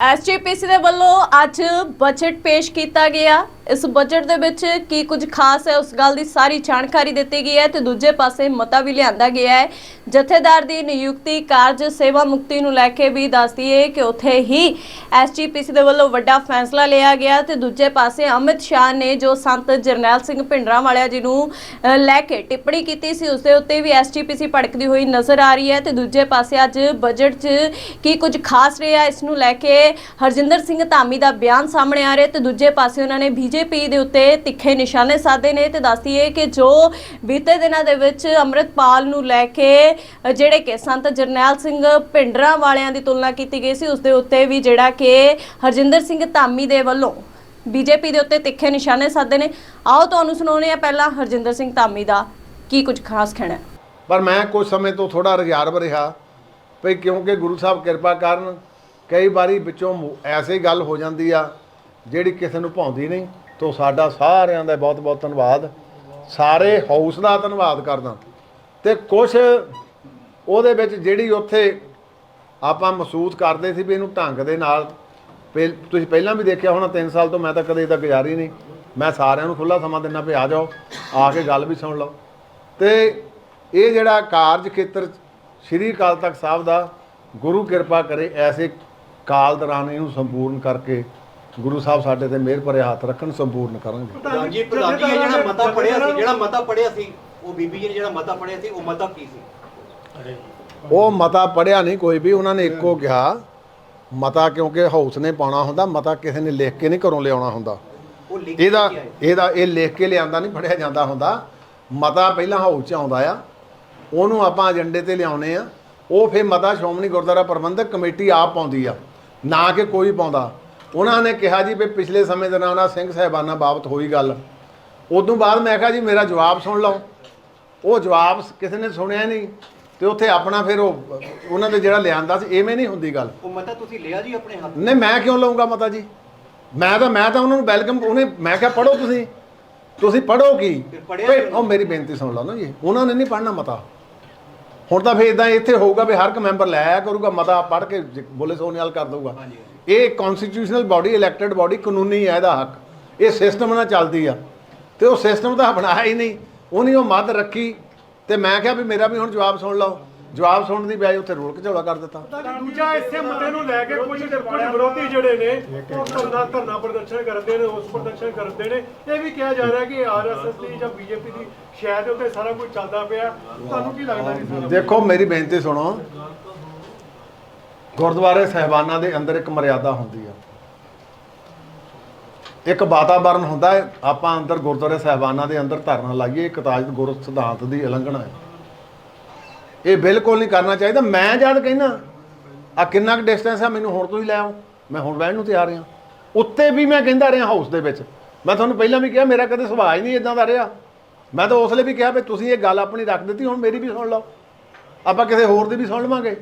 SGPC ਦੇ ਵੱਲੋਂ ਅੱਜ ਬਜਟ ਪੇਸ਼ ਕੀਤਾ ਗਿਆ। ਇਸ ਬਜਟ ਦੇ ਵਿੱਚ ਕੀ ਕੁਝ ਖਾਸ ਹੈ? ਉਸ ਗੱਲ ਦੀ ਸਾਰੀ ਜਾਣਕਾਰੀ ਦਿੱਤੀ ਗਈ ਹੈ ਤੇ ਦੂਜੇ ਪਾਸੇ ਮਤਾ ਵੀ ਲਿਆਂਦਾ ਗਿਆ ਹੈ। ਜਥੇਦਾਰ ਦੀ ਨਿਯੁਕਤੀ ਕਾਰਜ ਸੇਵਾ ਮੁਕਤੀ ਨੂੰ ਲੈ ਕੇ ਵੀ ਦੱਸਦੀ ਹੈ ਕਿ ਉੱਥੇ ਹੀ ਐਸਜੀਪੀਸੀ ਦੇ ਵੱਲੋਂ ਵੱਡਾ ਫੈਸਲਾ ਲਿਆ ਗਿਆ ਤੇ ਦੂਜੇ ਪਾਸੇ ਅਮਿਤ ਸ਼ਾਹ ਨੇ ਜੋ ਸੰਤ ਜਰਨੈਲ ਸਿੰਘ ਭਿੰਡਰਾਂ ਵਾਲਿਆ ਜੀ ਨੂੰ ਲੈ ਕੇ ਟਿੱਪਣੀ ਕੀਤੀ ਸੀ ਉਸ ਦੇ ਉੱਤੇ ਵੀ ਐਸਜੀਪੀਸੀ ਭੜਕਦੀ ਹੋਈ ਨਜ਼ਰ ਆ ਰਹੀ ਹੈ ਤੇ ਦੂਜੇ ਪਾਸੇ ਅੱਜ ਬਜਟ 'ਚ ਕੀ ਕੁਝ ਖਾਸ ਰਿਹਾ? ਇਸ ਨੂੰ ਲੈ ਕੇ ਹਰਜਿੰਦਰ ਸਿੰਘ ਧਾਮੀ ਦਾ ਬਿਆਨ ਸਾਹਮਣੇ ਆ ਰਿਹਾ ਤੇ ਦੂਜੇ ਪਾਸੇ ਉਹਨਾਂ ਨੇ ਬੀਜੇਪੀ ਦੇ ਉੱਤੇ ਤਿੱਖੇ ਨਿਸ਼ਾਨੇ ਸਾਧੇ ਨੇ ਤੇ ਦੱਸਦੀਏ ਕਿ ਜੋ ਬੀਤੇ ਦਿਨਾਂ ਦੇ ਵਿੱਚ ਅੰਮ੍ਰਿਤਪਾਲ ਨੂੰ ਲੈ ਕੇ ਜਿਹੜੇ ਕਿ ਸੰਤ ਜਰਨੈਲ ਸਿੰਘ ਭਿੰਡਰਾਂ ਵਾਲਿਆਂ ਦੀ ਤੁਲਨਾ ਕੀਤੀ ਗਈ ਸੀ, ਉਸ ਦੇ ਉੱਤੇ ਵੀ ਜਿਹੜਾ ਕਿ ਹਰਜਿੰਦਰ ਸਿੰਘ ਧਾਮੀ ਦੇ ਵੱਲੋਂ ਬੀਜੇਪੀ ਦੇ ਉੱਤੇ ਤਿੱਖੇ ਨਿਸ਼ਾਨੇ ਸਾਧੇ ਨੇ। ਆਓ ਤੁਹਾਨੂੰ ਸੁਣਾਉਂਦੇ ਆ ਪਹਿਲਾਂ ਹਰਜਿੰਦਰ ਸਿੰਘ ਧਾਮੀ ਦਾ ਕੀ ਕੁਝ ਖਾਸ ਕਹਿਣਾ ਪਰ ਮੈਂ ਕੁਝ ਸਮੇਂ ਤੋਂ ਥੋੜਾ ਰਿਜ਼ਰਵ ਰਿਹਾ ਭਈ ਕਿਉਂਕਿ ਗੁਰੂ ਸਾਹਿਬ ਕਿਰਪਾ ਕਰਨ ਕਈ ਵਾਰੀ ਵਿੱਚੋਂ ਐਸੀ ਗੱਲ ਹੋ ਜਾਂਦੀ ਆ ਜਿਹੜੀ ਕਿਸੇ ਨੂੰ ਭਾਉਂਦੀ ਨਹੀਂ। ਤੋਂ ਸਾਡਾ ਸਾਰਿਆਂ ਦਾ ਬਹੁਤ ਬਹੁਤ ਧੰਨਵਾਦ। ਸਾਰੇ ਹਾਊਸ ਦਾ ਧੰਨਵਾਦ ਕਰਦਾ। ਤੇ ਕੁਝ ਉਹਦੇ ਵਿੱਚ ਜਿਹੜੀ ਉੱਥੇ ਆਪਾਂ ਮਹਿਸੂਸ ਕਰਦੇ ਸੀ ਵੀ ਇਹਨੂੰ ਢੰਗ ਦੇ ਨਾਲ ਪਹਿ- ਤੁਸੀਂ ਪਹਿਲਾਂ ਵੀ ਦੇਖਿਆ ਹੋਣਾ 3 ਸਾਲ ਤੋਂ ਮੈਂ ਤਾਂ ਕਦੇ ਇਹਦਾ ਗੁਜ਼ਾਰੀ ਨਹੀਂ। ਮੈਂ ਸਾਰਿਆਂ ਨੂੰ ਖੁੱਲਾ ਸਮਾਂ ਦਿੰਦਾ ਵੀ ਆ ਜਾਓ, ਆ ਕੇ ਗੱਲ ਵੀ ਸੁਣ ਲਓ। ਤੇ ਇਹ ਜਿਹੜਾ ਕਾਰਜ ਖੇਤਰ ਸ੍ਰੀ ਅਕਾਲ ਤਖਤ ਸਾਹਿਬ ਦਾ ਗੁਰੂ ਕਿਰਪਾ ਕਰੇ ਐਸੇ ਕਾਲ ਦੌਰਾਨ ਇਹਨੂੰ ਸੰਪੂਰਨ ਕਰਕੇ ਗੁਰੂ ਸਾਹਿਬ ਸਾਡੇ ਤੇ ਮਿਹਰ ਭਰੇ ਹੱਥ ਰੱਖਣ ਸੰਪੂਰਨ ਕਰਨਗੇ ਪ੍ਰਧਾਨ ਜੀ ਪ੍ਰਧਾਨ ਜੀ ਇਹ ਜਿਹੜਾ ਮਤਾ ਪੜਿਆ ਸੀ ਜਿਹੜਾ ਮਤਾ ਪੜਿਆ ਸੀ ਉਹ ਬੀਬੀ ਜੀ ਨੇ ਜਿਹੜਾ ਮਤਾ ਪੜਿਆ ਸੀ ਉਹ ਮਤਾ ਕੀ ਸੀ? ਉਹ ਮਤਾ ਪੜਿਆ ਨਹੀਂ ਕੋਈ ਵੀ ਉਹਨਾਂ ਨੇ ਇੱਕੋ ਕਿਹਾ ਮਤਾ ਕਿਉਂਕਿ ਹਾਊਸ ਨੇ ਪਾਉਣਾ ਹੁੰਦਾ ਮਤਾ ਕਿਸੇ ਨੇ ਲਿਖ ਕੇ ਨਹੀਂ ਘਰੋਂ ਲਿਆਉਣਾ ਹੁੰਦਾ। ਇਹਦਾ ਇਹਦਾ ਇਹ ਲਿਖ ਕੇ ਲਿਆਂਦਾ ਨਹੀਂ ਪੜਿਆ ਜਾਂਦਾ ਹੁੰਦਾ। ਮਤਾ ਪਹਿਲਾਂ ਹਾਊਸ 'ਚ ਆਉਂਦਾ ਆ ਉਹਨੂੰ ਆਪਾਂ ਏਜੰਡੇ ਤੇ ਲਿਆਉਨੇ ਆ। ਉਹ ਫਿਰ ਮਤਾ ਸ਼੍ਰੋਮਣੀ ਗੁਰਦੁਆਰਾ ਪ੍ਰਬੰਧਕ ਕਮੇਟੀ ਆਪ ਪਾਉਂਦੀ ਆ ਨਾ ਕਿ ਕੋਈ ਪਾਉਂਦਾ। ਉਹਨਾਂ ਨੇ ਕਿਹਾ ਜੀ ਵੀ ਪਿਛਲੇ ਸਮੇਂ ਦੇ ਨਾਲ ਉਹਨਾਂ ਸਿੰਘ ਸਾਹਿਬਾਨਾਂ ਬਾਬਤ ਹੋਈ ਗੱਲ। ਉਦੋਂ ਬਾਅਦ ਮੈਂ ਕਿਹਾ ਜੀ ਮੇਰਾ ਜਵਾਬ ਸੁਣ ਲਓ। ਉਹ ਜਵਾਬ ਕਿਸੇ ਨੇ ਸੁਣਿਆ ਨਹੀਂ ਤੇ ਉੱਥੇ ਆਪਣਾ ਫਿਰ ਉਹ ਉਹਨਾਂ ਦੇ ਜਿਹੜਾ ਲਿਆਂਦਾ ਸੀ ਐਵੇਂ ਨਹੀਂ ਹੁੰਦੀ ਗੱਲ। ਉਹ ਮਤਾ ਤੁਸੀਂ ਲਿਆ ਜੀ ਆਪਣੇ ਹੱਥ? ਨਹੀਂ ਮੈਂ ਕਿਉਂ ਲਵਾਂਗਾ ਮਤਾ ਜੀ? ਮੈਂ ਤਾਂ ਮੈਂ ਤਾਂ ਉਹਨਾਂ ਨੂੰ ਵੈਲਕਮ ਉਹਨੇ ਮੈਂ ਕਿਹਾ ਪੜੋ ਤੁਸੀਂ। ਤੁਸੀਂ ਪੜੋ ਕੀ? ਉਹ ਮੇਰੀ ਬੇਨਤੀ ਸੁਣ ਲਓ ਨਾ ਜੀ। ਉਹਨਾਂ ਨੇ ਨਹੀਂ ਪੜਨਾ ਮਤਾ। ਹੁਣ ਤਾਂ ਫੇਰ ਇਦਾਂ ਇੱਥੇ ਹੋਊਗਾ ਵੀ ਹਰ ਇੱਕ ਮੈਂਬਰ ਲੈ ਆਇਆ ਕਰੂਗਾ ਮਤਾ ਪੜ ਕੇ ਜ- ਬੋਲੇ ਸੋਨਿਆਲ ਕਰ ਦਊਗਾ। ਇਹ ਕਨਸਟੀਟਿਊਸ਼ਨਲ ਬਾਡੀ ਇਲੈਕਟਿਡ ਬਾਡੀ ਕਾਨੂੰਨੀ ਹੈ ਇਹਦਾ ਹੱਕ। ਇਹ ਸਿਸਟਮ ਨਾਲ ਚੱਲਦੀ ਆ। ਤੇ ਉਹ ਸਿਸਟਮ ਤਾਂ ਬਣਾਇਆ ਹੀ ਨਹੀਂ। ਉਹਨੇ ਉਹ ਮੱਦ ਰੱਖੀ ਤੇ ਮੈਂ ਕਿਹਾ ਵੀ ਮੇਰਾ ਵੀ ਹੁਣ ਜਵਾਬ ਸੁਣ ਲਓ। ਜਵਾਬ ਸੁਣਨ ਦੀ ਬਜਾਏ ਉੱਥੇ ਰੋਲ ਘਚੋਲਾ ਕਰ ਦਿੱਤਾ। ਦੂਜਾ ਇਸੇ ਮੁੱਦੇ ਨੂੰ ਲੈ ਕੇ ਕੁਝ ਕੁਝ ਵਿਰੋਧੀ ਜਿਹੜੇ ਨੇ ਉਹ ਧਰਨਾ ਧਰਨਾ ਪ੍ਰਦਰਸ਼ਨ ਕਰਦੇ ਨੇ ਉਸ ਪ੍ਰਦਰਸ਼ਨ ਕਰਦੇ ਨੇ। ਇਹ ਵੀ ਕਿਹਾ ਜਾ ਰਿਹਾ ਕਿ ਆਰਐਸਐਸ ਦੀ ਜਾਂ ਬੀਜੇਪੀ ਦੀ ਸ਼ਾਇਦ ਦੇ ਉੱਤੇ ਸਾਰਾ ਕੁਝ ਚੱਲਦਾ ਪਿਆ। ਤੁਹਾਨੂੰ ਕੀ ਲੱਗਦਾ ਜੀ ਸਾਰਾ ਦੇਖੋ ਮੇਰੀ ਬੇਨਤੀ ਸੁਣੋ। ਗੁਰਦੁਆਰੇ ਸਹਿਬਾਨਾਂ ਦੇ ਅੰਦਰ ਇੱਕ ਮਰਿਆਦਾ ਹੁੰਦੀ ਆ। ਇੱਕ ਵਾਤਾਵਰਨ ਹੁੰਦਾ ਹੈ ਆਪਾਂ ਅੰਦਰ ਗੁਰਦੁਆਰੇ ਸਹਿਬਾਨਾਂ ਦੇ ਅੰਦਰ ਧਰਨਾ ਲਾਈਏ ਇੱਕ ਤਾਜਤ ਗੁਰ ਸਿਧਾਂਤ ਦੀ ਉਲੰਘਣਾ ਹੈ। ਇਹ ਬਿਲਕੁਲ ਨਹੀਂ ਕਰਨਾ ਚਾਹੀਦਾ। ਮੈਂ ਜਦ ਕਹਿੰਦਾ ਆ ਕਿੰਨਾ ਕੁ ਡਿਸਟੈਂਸ ਆ, ਮੈਨੂੰ ਹੁਣ ਤੋਂ ਹੀ ਲੈ ਆਓ। ਮੈਂ ਹੁਣ ਬਹਿਣ ਨੂੰ ਤਿਆਰ ਹਾਂ। ਉੱਤੇ ਵੀ ਮੈਂ ਕਹਿੰਦਾ ਰਿਹਾ ਹਾਊਸ ਦੇ ਵਿੱਚ। ਮੈਂ ਤੁਹਾਨੂੰ ਪਹਿਲਾਂ ਵੀ ਕਿਹਾ, ਮੇਰਾ ਕਦੇ ਸੁਭਾਅ ਹੀ ਨਹੀਂ ਇਦਾਂ ਦਾ ਰਿਹਾ। ਮੈਂ ਤਾਂ ਉਸ ਲਈ ਵੀ ਕਿਹਾ ਵੀ ਤੁਸੀਂ ਇਹ ਗੱਲ ਆਪਣੀ ਰੱਖ ਦਿੱਤੀ, ਹੁਣ ਮੇਰੀ ਵੀ ਸੁਣ ਲਓ। ਆਪਾਂ ਕਿਸੇ ਹੋਰ ਦੀ ਵੀ ਸੁਣ ਲਵਾਂਗੇ।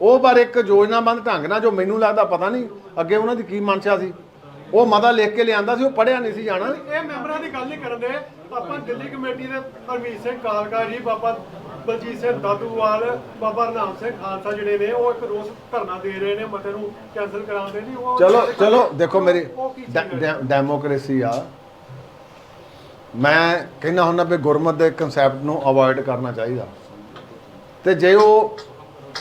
ਉਹ ਪਰ ਇੱਕ ਯੋਜਨਾਬੰਦ ਢੰਗ ਨਾਲ ਜੋ ਮੈਨੂੰ ਲੱਗਦਾ, ਪਤਾ ਨਹੀਂ ਅੱਗੇ ਉਹਨਾਂ ਦੀ ਕੀ ਮਨਸ਼ਾ ਸੀ। ਉਹ ਮਤਾ ਲਿਖ ਕੇ ਲਿਆਂਦਾ ਸੀ, ਉਹ ਪੜਿਆ ਨਹੀਂ ਸੀ ਜਾਣਾ। ਇਹ ਮੈਂਬਰਾਂ ਦੀ ਗੱਲ ਨਹੀਂ ਕਰਦੇ ਆਪਾਂ ਦਿੱਲੀ ਕਮੇਟੀ ਦੇ ਪਰਮੀਤ ਸਿੰਘ ਕਾਲਕਾ ਜੀ, ਬਾਬਾ ਬਲਜੀਤ ਸਿੰਘ ਦਾਦੂਵਾਲ ਬਾਬਾ ਰਨਾਮ ਸਿੰਘ ਖਾਲਸਾ ਜਿਹੜੇ ਨੇ ਉਹ ਇੱਕ ਰੋਸ ਧਰਨਾ ਦੇ ਰਹੇ ਨੇ ਮਤੇ ਨੂੰ ਕੈਨਸਲ ਕਰਾਉਂਦੇ ਨਹੀਂ ਉਹ ਚਲੋ ਚਲੋ ਦੇਖੋ ਮੇਰੀ ਡੈਮੋਕ੍ਰੇਸੀ ਆ। ਮੈਂ ਕਹਿੰਦਾ ਹੁੰਦਾ ਵੀ ਗੁਰਮਤ ਦੇ ਕਨਸੈਪਟ ਨੂੰ ਅਵੋਇਡ ਕਰਨਾ ਚਾਹੀਦਾ। ਤੇ ਜੇ ਉਹ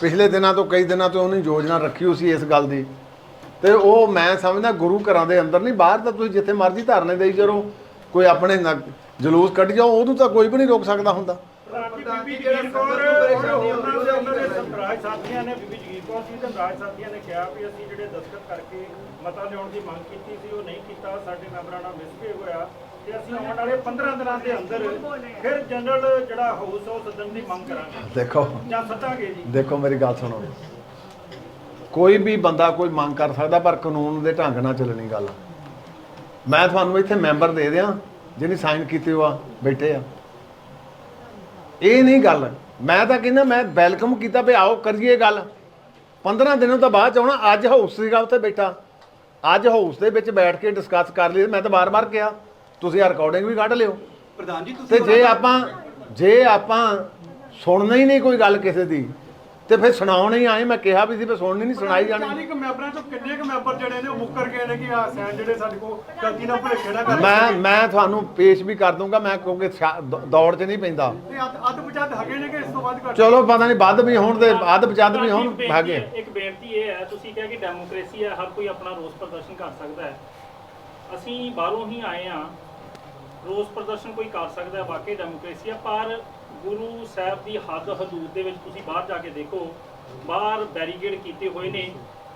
ਪਿਛਲੇ ਦਿਨਾਂ ਤੋਂ ਕਈ ਦਿਨਾਂ ਤੋਂ ਉਹਨੇ ਯੋਜਨਾ ਰੱਖੀ ਹੋਈ ਸੀ ਇਸ ਗੱਲ ਦੀ ਤੇ ਉਹ ਮੈਂ ਸਮਝਦਾ ਗੁਰੂ ਘਰਾਂ ਦੇ ਅੰਦਰ ਨਹੀਂ ਬਾਹਰ ਤਾਂ ਤੁਸੀਂ ਜਿੱਥੇ ਮਰਜ਼ੀ ਧਰਨੇ ਦੇਈ ਜਾਓ ਕੋਈ ਆਪਣੇ ਜਲੂਸ ਕੱਢ ਜਾਓ ਉਹਨੂੰ ਤਾਂ ਕੋਈ ਵੀ ਨਹੀਂ ਰੋਕ ਸਕਦਾ ਹੁੰਦਾ। ਬੀਬੀ ਜਗੀਰ ਕੌਰ ਉਹਨਾਂ ਦੇ ਉਹਨਾਂ ਦੇ ਸੰਤਰਾਜ ਸਾਥੀਆਂ ਨੇ ਬੀਬੀ ਜਗੀਰ ਕੌਰ ਸੀ ਤੇ ਸੰਤਰਾਜ ਸਾਥੀਆਂ ਨੇ ਕਿਹਾ ਵੀ ਅਸੀਂ ਜਿਹੜੇ ਦਸਤਖਤ ਕਰਕੇ ਮਤਾ ਲਿਆਉਣ ਦੀ ਮੰਗ ਕੀਤੀ ਸੀ ਉਹ ਨਹੀਂ ਕੀਤਾ ਸਾਡੇ ਮੈਂਬਰਾਂ ਨਾਲ ਮਿਸਬਿਹੇਵ ਹੋਇਆ ਤੇ ਅਸੀਂ ਆਉਣ ਵਾਲੇ 15 ਦਿਨਾਂ ਦੇ ਅੰਦਰ ਫਿਰ ਜਨਰਲ ਜਿਹੜਾ ਹਾਊਸ ਉਹ ਸੱਦਣ ਦੀ ਮੰਗ ਕਰਾਂਗੇ। ਦੇਖੋ। ਜਾਂ ਸੱਦਾਂਗੇ ਜੀ। ਦੇਖੋ ਮੇਰੀ ਗੱਲ ਸੁਣੋ। ਕੋਈ ਵੀ ਬੰਦਾ ਕੋਈ ਮੰਗ ਕਰ ਸਕਦਾ ਪਰ ਕਾਨੂੰਨ ਦੇ ਢੰਗ ਨਾਲ ਚੱਲਣੀ ਗੱਲ ਮੈਂ ਤੁਹਾਨੂੰ ਇੱਥੇ ਮੈਂਬਰ ਦੇ ਦਿਆਂ ਜਿਹਨੇ ਸਾਈਨ ਕੀਤੇ ਹੋਆ ਬੈਠੇ ਆ। ਇਹ ਨਹੀਂ ਗੱਲ। ਮੈਂ ਤਾਂ ਕਹਿੰਦਾ ਮੈਂ ਵੈਲਕਮ ਕੀਤਾ ਵੀ ਆਓ ਕਰੀਏ ਗੱਲ। 15 ਦਿਨਾਂ ਤੋਂ ਬਾਅਦ 'ਚ ਆਉਣਾ ਅੱਜ ਹਾਊਸ ਸੀਗਾ ਉੱਥੇ ਬੈਠਾ। ਅੱਜ ਹਾਊਸ ਦੇ ਵਿੱਚ ਬੈਠ ਕੇ ਡਿਸਕਸ ਕਰ ਲਈ ਮੈਂ ਤਾਂ ਬਾਰ-ਬਾਰ ਕਿਹਾ ਤੁਸੀਂ ਆ ਰਿਕਾਰਡਿੰਗ ਵੀ ਕੱਢ ਲਿਓ। ਪ੍ਰਧਾਨ ਜੀ ਤੇ ਤੁਸੀਂ ਜੇ ਆਪਾਂ ਜੇ ਆਪਾਂ ਸੁਣਨਾ ਹੀ ਨਹੀਂ ਕੋਈ ਗੱਲ ਕਿਸੇ ਦੀ ਤੇ ਫਿਰ ਸੁਣਾਉਣ ਹੀ ਆਏ ਮੈਂ ਕਿਹਾ ਵੀ ਸੀ ਵੀ ਸੁਣਨੀ ਨਹੀਂ ਸੁਣਾਈ ਜਾਣੀ। 40 ਕੁ ਮੈਂਬਰਾਂ ਚੋਂ ਕਿੰਨੇ ਕੁ ਮੈਂਬਰ ਜਿਹੜੇ ਨੇ ਉਹ ਮੁੱਕਰ ਗਏ ਨੇ ਕਿ ਆ ਸੈਨ ਜਿਹੜੇ ਸਾਡੇ ਕੋਲ ਗਲਤੀ ਨਾਲ ਭੁਲੇਖੇ ਨਾ ਕਰ ਮੈਂ ਮੈਂ ਤੁਹਾਨੂੰ ਪੇਸ਼ ਵੀ ਕਰ ਦੂੰਗਾ ਮੈਂ ਕਿਉਂਕਿ ਸ਼ਾ- ਦ- ਦੌੜ 'ਚ ਨਹੀਂ ਪੈਂਦਾ। ਤੇ ਅੱਧ ਅੱਧ ਬਚਾਦ ਹੈਗੇ ਨੇ ਕਿ ਇਸ ਤੋਂ ਵੱਧ ਘੱਟ? ਚਲੋ ਪਤਾ ਨਹੀਂ ਵੱਧ ਵੀ ਹੋਣ ਤੇ ਅੱਧ ਬਚੱਦ ਵੀ ਹੋਣ ਬੇਨਤੀ ਹੈਗੇ। ਇੱਕ ਬੇਨਤੀ ਇਹ ਹੈ ਤੁਸੀਂ ਕਿਹਾ ਕਿ ਡੈਮੋਕ੍ਰੇਸੀ ਹੈ ਹਰ ਕੋਈ ਆਪਣਾ ਰੋਸ ਪ੍ਰਦਰਸ਼ਨ ਕਰ ਸਕਦਾ ਹੈ। ਅਸੀਂ ਬਾਹਰੋਂ ਹੀ ਆਏ ਆ ਰੋਸ ਪ੍ਰਦਰਸ਼ਨ ਕੋਈ ਕਰ ਸਕਦਾ ਹੈ ਵਾਕਈ ਡੈਮੋਕ੍ਰੇਸੀ ਹੈ ਪਰ ਗੁਰੂ ਸਾਹਿਬ ਦੀ ਹੱਦ ਹਦੂਦ ਦੇ ਵਿੱਚ ਤੁਸੀਂ ਬਾਹਰ ਜਾ ਕੇ ਦੇਖੋ ਬਾਹਰ ਬੈਰੀਕੇਡ ਕੀਤੇ ਹੋਏ ਨੇ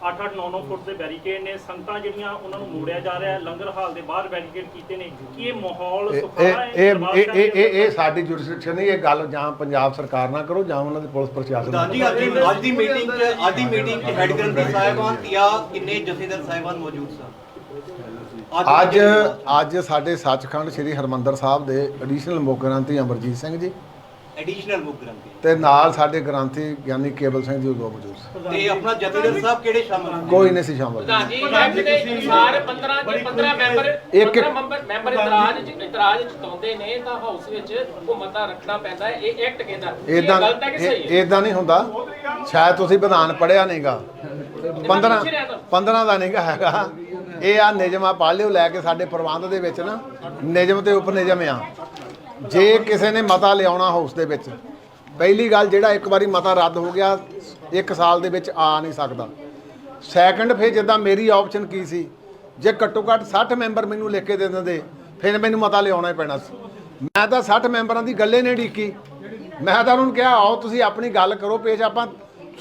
8-8 9-9 ਫੁੱਟ ਦੇ ਬੈਰੀਕੇਡ ਨੇ ਸੰਗਤਾਂ ਜਿਹੜੀਆਂ ਉਹਨਾਂ ਨੂੰ ਮੋੜਿਆ ਜਾ ਰਿਹਾ ਹੈ ਲੰਗਰ ਹਾਲ ਦੇ ਬਾਹਰ ਬੈਰੀਕੇਡ ਕੀਤੇ ਨੇ ਕੀ ਇਹ ਮਾਹੌਲ ਸੁਖਾਲਾ ਇਹ ਹੈ ਇਹ ਇਹ ਇਹ- ਦੇ ਇਹ ਇਹ ਸਾਡੀ ਜੁਰਿਸਡਿਕਸ਼ਨ ਨਹੀਂ ਇਹ ਗੱਲ ਜਾਂ ਪੰਜਾਬ ਸਰਕਾਰ ਨਾ ਕਰੋ ਜਾਂ ਉਹਨਾਂ ਦੇ ਪੁਲਿਸ ਪ੍ਰਸ਼ਾਸਨ ਨਾਲ ਜੀ ਅੱਜ ਦੀ- ਅੱਜ ਦੀ ਮੀਟਿੰਗ 'ਚ ਅੱਜ ਦੀ ਮੀਟਿੰਗ 'ਚ ਹੈਡ ਗ੍ਰੰਥੀ ਸਾਹਿਬਾਨ ਜਾਂ ਕਿੰਨੇ ਜਥੇਦਾਰ ਸਾਹਿਬਾਨ ਮੌਜੂਦ ਸਨ? ਅੱਜ ਅੱਜ ਸਾਡੇ ਸੱਚਖੰਡ ਸ੍ਰੀ ਹਰਮੰਦਰ ਸਾਹਿਬ ਦੇ ਐਡੀਸ਼ਨਲ ਮੁੱਖ ਗ੍ਰੰਥੀ ਅਮਰਜੀਤ ਸਿੰਘ ਜੀ ਐਡੀਸ਼ਨਲ ਮੁੱਖ ਗ੍ਰੰਥੀ। ਤੇ ਨਾਲ ਸਾਡੇ ਗ੍ਰੰਥੀ ਗਿਆਨੀ ਕੇਵਲ ਸਿੰਘ ਜੀ ਉਹ ਮੌਜੂਦ ਸੀ। ਤੇ ਆਪਣਾ ਜਥੇਦਾਰ ਸਾਹਿਬ ਕਿਹੜੇ ਸ਼ਾਮਲ ਨੇ? ਕੋਈ ਨਹੀਂ ਸੀ ਸ਼ਾਮਲ। ਪ੍ਰਧਾਨ ਜੀ ਦੇ ਸਾਰੇ 15 ਚ 15 ਮੈਂਬਰ ਇੱਕ- 15 ਮੈਂਬਰ ਮੈਂਬਰ ਇਤਰਾਜ਼ ਚ ਇਤਰਾਜ਼ ਜਤਾਉਂਦੇ ਨੇ ਤਾਂ ਹਾਊਸ ਵਿੱਚ ਹੁਕੂਮਤਾਂ ਰੱਖਣਾ ਪੈਂਦਾ ਹੈ। ਇਹ ਐਕਟ ਕਹਿੰਦਾ ਇਹ ਇਦਾਂ ਗਲਤ ਹੈ ਕਿ ਸਹੀ ਹੈ? ਇਦਾਂ ਨਹੀਂ ਹੁੰਦਾ। ਸ਼ਾਇਦ ਤੁਸੀਂ ਵਿਧਾਨ ਪੜਿਆ ਨਹੀਂਗਾ 15 ਪੁੱਛ ਰਿਹਾ ਤਾਂ। 15 ਦਾ ਨਹੀਂਗਾ ਹੈਗਾ। ਇਹ ਆ ਨਿਯਮ ਆ ਪੜ੍ਹ ਲਿਓ ਲੈ ਕੇ ਸਾਡੇ ਪ੍ਰਬੰਧ ਦੇ ਵਿੱਚ ਨਾ। ਨਿਯਮ ਤੇ ਉਪ ਨਿਯਮ ਆ। ਜੇ ਕਿਸੇ ਨੇ ਮਤਾ ਲਿਆਉਣਾ ਹਾਊਸ ਦੇ ਵਿੱਚ, ਪਹਿਲੀ ਗੱਲ ਜਿਹੜਾ ਇੱਕ ਵਾਰੀ ਮਤਾ ਰੱਦ ਹੋ ਗਿਆ, ਇੱਕ ਸਾਲ ਦੇ ਵਿੱਚ ਆ ਨਹੀਂ ਸਕਦਾ। ਸੈਕੰਡ ਫੇਰ ਜਿੱਦਾਂ ਮੇਰੀ ਆਪਸ਼ਨ ਕੀ ਸੀ, ਜੇ ਘੱਟੋ ਘੱਟ 60 ਮੈਂਬਰ ਮੈਨੂੰ ਲਿਖ ਕੇ ਦੇ ਦਿੰਦੇ, ਫਿਰ ਮੈਨੂੰ ਮਤਾ ਲਿਆਉਣਾ ਹੀ ਪੈਣਾ ਸੀ। ਮੈਂ ਤਾਂ 60 ਮੈਂਬਰਾਂ ਦੀ ਗੱਲੇ ਨੇ ਢੀਕੀ ਮੈਂ ਤਾਂ ਉਹਨਾਂ ਨੂੰ ਕਿਹਾ, ਆਓ ਤੁਸੀਂ ਆਪਣੀ ਗੱਲ ਕਰੋ, ਪੇਸ਼ ਆਪਾਂ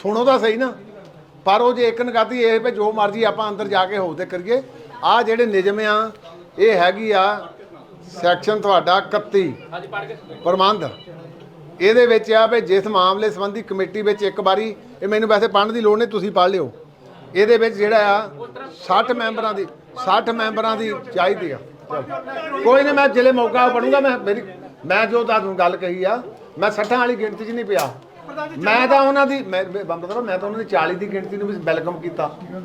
ਸੁਣੋ ਤਾਂ ਸਹੀ ਨਾ। ਪਰ ਉਹ ਜੇ ਇੱਕ ਨਗਾਤੀ, ਇਹ ਵੀ ਜੋ ਮਰਜ਼ੀ ਆਪਾਂ ਅੰਦਰ ਜਾ ਕੇ ਹੋਊ ਤੇ ਕਰੀਏ। ਆ ਜਿਹੜੇ ਨਿਯਮ ਆ, ਇਹ ਹੈਗੀ ਆ ਸੈਕਸ਼ਨ ਤੁਹਾਡਾ 31 ਹਾਂਜੀ ਪੜ੍ਹ ਕੇ ਪ੍ਰਬੰਧ। ਇਹਦੇ ਵਿੱਚ ਆ ਵੀ ਜਿਸ ਮਾਮਲੇ ਸੰਬੰਧੀ ਕਮੇਟੀ ਵਿੱਚ ਇੱਕ ਵਾਰੀ ਇਹ ਮੈਨੂੰ ਵੈਸੇ ਪੜ੍ਹਨ ਦੀ ਲੋੜ ਨਹੀਂ ਤੁਸੀਂ ਪੜ੍ਹ ਲਿਓ। ਇਹਦੇ ਵਿੱਚ ਜਿਹੜਾ ਆ 60 ਮੈਂਬਰਾਂ ਦੀ 60 ਮੈਂਬਰਾਂ ਦੀ ਚਾਹੀਦੀ ਆ। ਕੋਈ ਨਹੀਂ ਮੈਂ ਜਿਲੇ ਮੌਕਾ ਪੜੂੰਗਾ ਮੈਂ ਮੇਰੀ ਮੈਂ ਜੋ ਤੁਹਾਨੂੰ ਗੱਲ ਕਹੀ ਆ ਮੈਂ 60 ਵਾਲੀ ਗਿਣਤੀ 'ਚ ਨਹੀਂ ਪਿਆ। ਮੈਂ ਤਾਂ ਉਹਨਾਂ ਦੀ ਮੈਂ ਮੈਂ- ਮਤਲਬ ਮੈਂ ਤਾਂ ਉਹਨਾਂ ਦੀ 40 ਦੀ ਗਿਣਤੀ ਨੂੰ ਵੀ ਵੈਲਕਮ ਕੀਤਾ।